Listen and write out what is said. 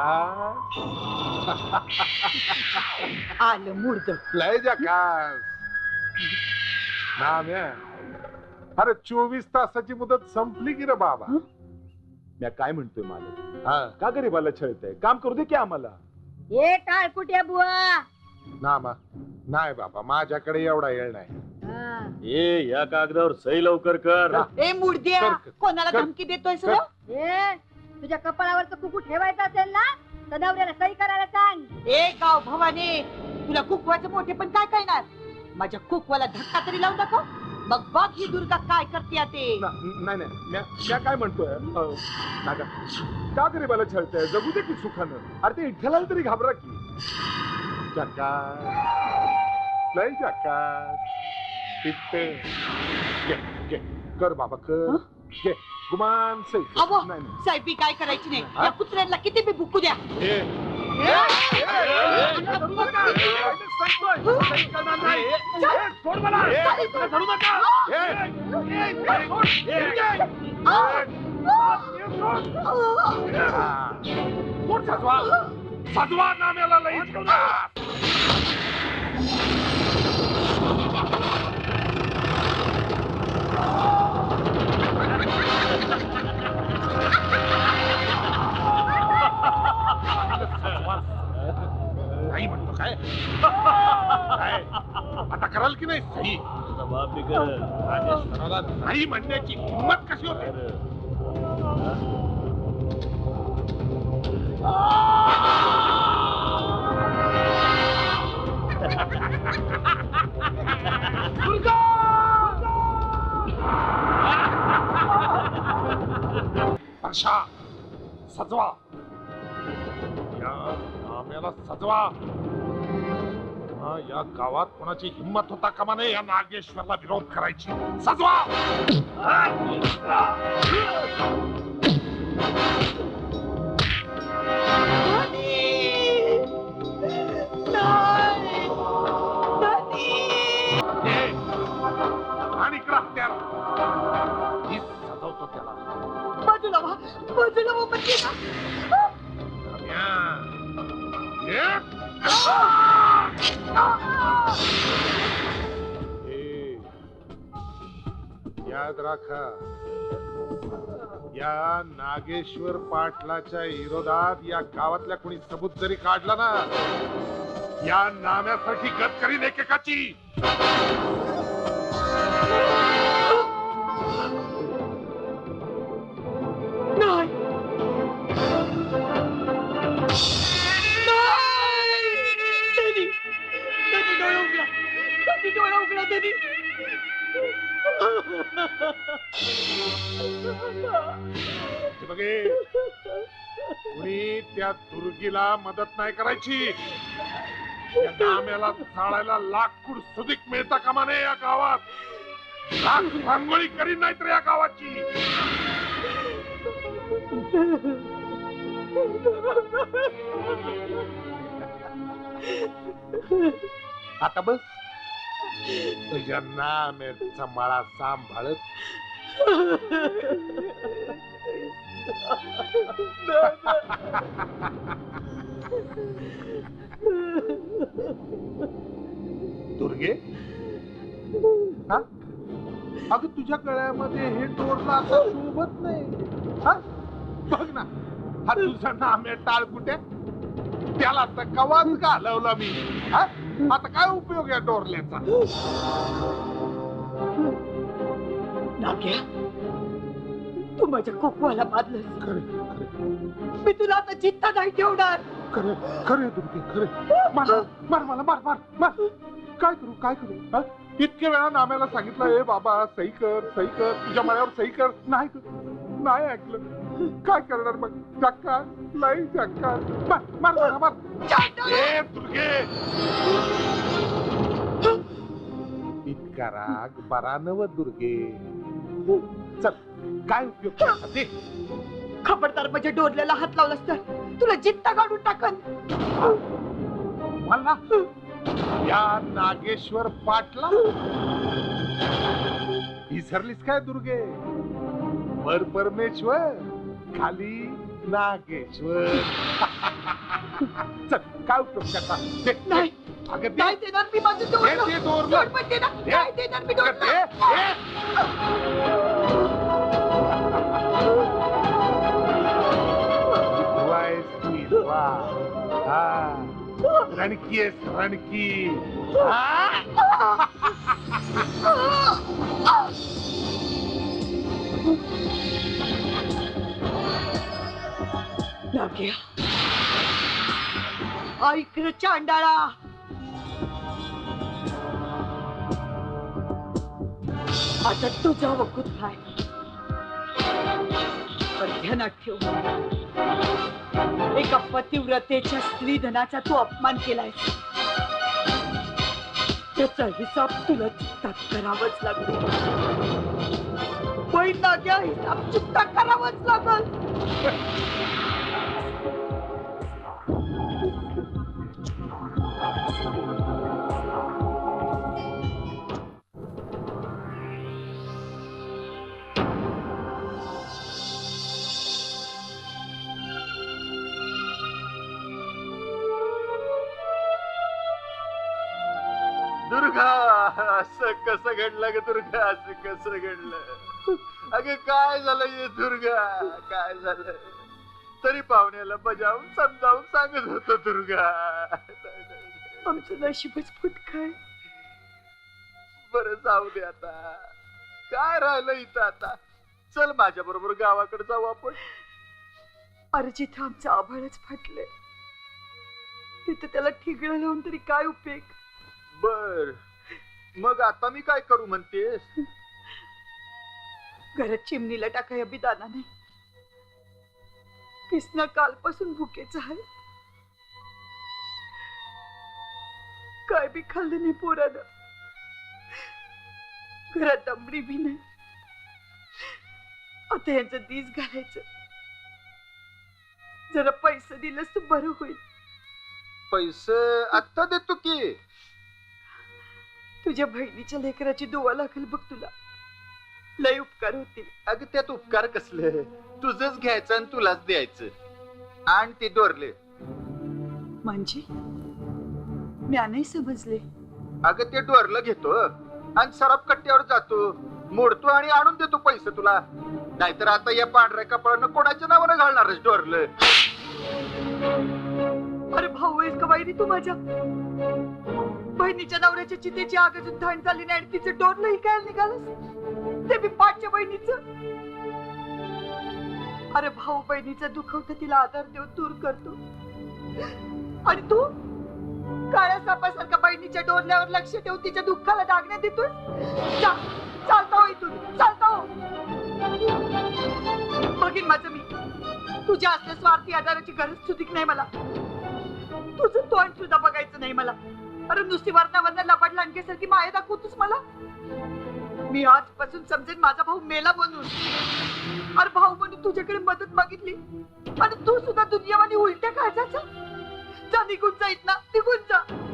जकास आलं मुर्द लय जकास नाम्या अरे चोवीस तासाची मुदत संपली की रे बाबा मी काय म्हणतोय मालक हा का गरीबाला छळतंय काम करू दे की आम्हाला ए टाळकुट्या बुवा नामा नाही बाबा माझ्याकडे एवढा येळ नाही हा. ए या कागदावर सही लवकर कर ए मुर्द्या कर, कर. कोणाला कर. धमकी देतोय ए तुझ्या कपाळावरचं कुकू ठेवायचं असेल ना तर नवऱ्याला सही करायला सांग. ए गाव भवानी तुला कुकवाचं मोठे पण काय कळणार? माझ्या कुकवाला धक्का तरी लावू नको. मग बघ ही दुर्गा काय करते ते ना- नाही नाही म्या म्या काय म्हणतोय? अं, काका का गरीबाला छळतंय? जगू दे की सुखानं. अरे ते इठ्ठलाला तरी घाबरा की. जकास लय घे कर बाबा कर. घे. गुमान सही. अवो. नाही नाही साहेबी काय करायची नाही हा? या कुत्र्याला किती बी बुकू द्या सजवा नाम्याला लई. नाही म्हणतो काय? काय? आता कराल की नाही? सही. राजेश्वराला नाही म्हणण्याची हिंमत कशी होते? कशा सजवा. या नाम्याला सजवा. हा, या गावात कोणाची हिंमत होता कामा नये या नागेश्वरला विरोध करायची. सजवा! ए, आणि इकडं हत्यार. मी सजवतो त्याला. बाजूला बाजूला याद राखा. या नागेश्वर पाटलाच्या विरोधात या गावातल्या कोणी सबूत जरी काढला ना या नाम्यासाठी गत करीन एकेकाची हे बघे. कुणी त्या दुर्गीला मदत नाही करायची. या नाम्याला जाळायला लाख सुधिक मिळता कामा नये या गावात. लाख रांगोळी करीन नाही तर या गावाची. आता बस. तुझ्या नाम्याचा मळा सांभाळत. दुर्गे हा? अगं तुझ्या गळ्यामध्ये हे टोरला आता शोभत नाही हा? बघ ना हा तुझा नाम टाळ कुठे त्याला तर कवाच घालवला मी हा? आता काय उपयोग या टोरल्याचा नाग्या तू माझ्या कुकवाला बांधलंस. मी तुला आता चित्ता नाही ठेवणार. खरे खरे दुर्गे खरे मार मार मला मार मार मार. काय करू काय करू? हा? इतक्या वेळा नाम्याला सांगितलं ए बाबा सही कर सही कर. तुझ्या मनावर सही कर. नाही कर नाही ऐकलं. काय करणार मग? चक्का लई चक्का मार मार मार मार. ए दुर्गे! इतका राग बरा नव दुर्गे. चल काय उपयोग खबरदार माझ्या डोरल्याला हात लावलास तर? तुला जित्ता काढून टाकन. मला या नागेश्वर पाटला? विसरलीस काय दुर्गे? वर परमेश्वर खाली नागेश्वर. चल काय उपयोग त्याचा दे, दे. नाही. अगं दे. नाही देणार मी माझं दे डोरलं ते दोरलं. डोर पण देणार दे. नाही देणार मी अगं दे, डोरलं दे. रणकी आहेस रणकी. ऐक चांडाळा. आता तुझा वकूत काय ध्यानात ठेव. एका पतिव्रतेच्या स्त्री धनाचा तू अपमान केलाय त्याचा हिसाब तुला चुकतात करावाच लागतो पण हिसाब चुकता करावाच लागल. दुर्गा असं कसं घडलं ग दुर्गा असं कसं घडलं? अगं काय झालं हे दुर्गा? काय झालं? तरी पाहुण्याला बजावून समजावून सांगत होतो दुर्गा. आमचं नशीबच फुटकाय बरं जाऊ दे आता. काय राहिलं इथं आता? चल माझ्या बरोबर गावाकडे जाऊ आपण. अरे जिथं आमचं आभाळच फाटलंय तिथं त्याला ठिगळं लावून तरी काय उपयोग? बर. मग आता मी काय करू म्हणतेस? घरात चिमणीला टाकाय बी दाना नाही किसना कालपासून भुकेच आहे. काय बी खाल्लं नाही पोरानं. घरात दमडी बी नाही. आता यांचं दीस घालायचं. जरा पैसे दिलंस तर बरं होईल. पैसे आत्ता देतो की. तुझ्या बहिणीच्या लेकराची दुवा लागेल बघ तुला. लय उपकार होतील. अगं त्यात उपकार कसले? तुझंच घ्यायचं आणि तुलाच द्यायचं. आणि ते दोरले. म्हणजे नाही समजले. अगं ते डोरलं घेतो. आणि सराफ कट्ट्यावर जातो. मोडतो आणि आणून देतो पैसे तुला. नाहीतर आता या पांढऱ्या कपड्यानं कोणाच्या नावानं घालणारच डोरलं अरे भाऊ का बाईरी तू माझ्या. बहिणीच्या नवऱ्याच्या चितेची आग अजून धाण झाली नाही आणि तिचं डोर नाही काय निघालस? ते बी पाठच्या बहिणीचं. अरे भाऊ बहिणीचं दुखवत तिला आधार देऊन दूर करतो. आणि तू? काळ्या सापासारखा बहिणीच्या डोरल्यावर लक्ष ठेवून तिच्या दुःखाला दागण्यात देतोय जा चालता हो इथून चालता हो. बघीन माझं मी. तुझ्या असल्या स्वार्थी आधाराची गरज सुधीक नाही मला. तुझं तोंड सुद्धा बघायचं नाही मला. अरे नुसती वरणावरनं लबाड लांडग्यासारखी माया दाखवतोस मला? मी आजपासून समजेन माझा भाऊ मेला म्हणून. अरे भाऊ म्हणून तुझ्याकडे मदत मागितली. आणि तू सुद्धा दुनियावानी उलट्या काळजाचा जा निघून जा इथना निघून जा.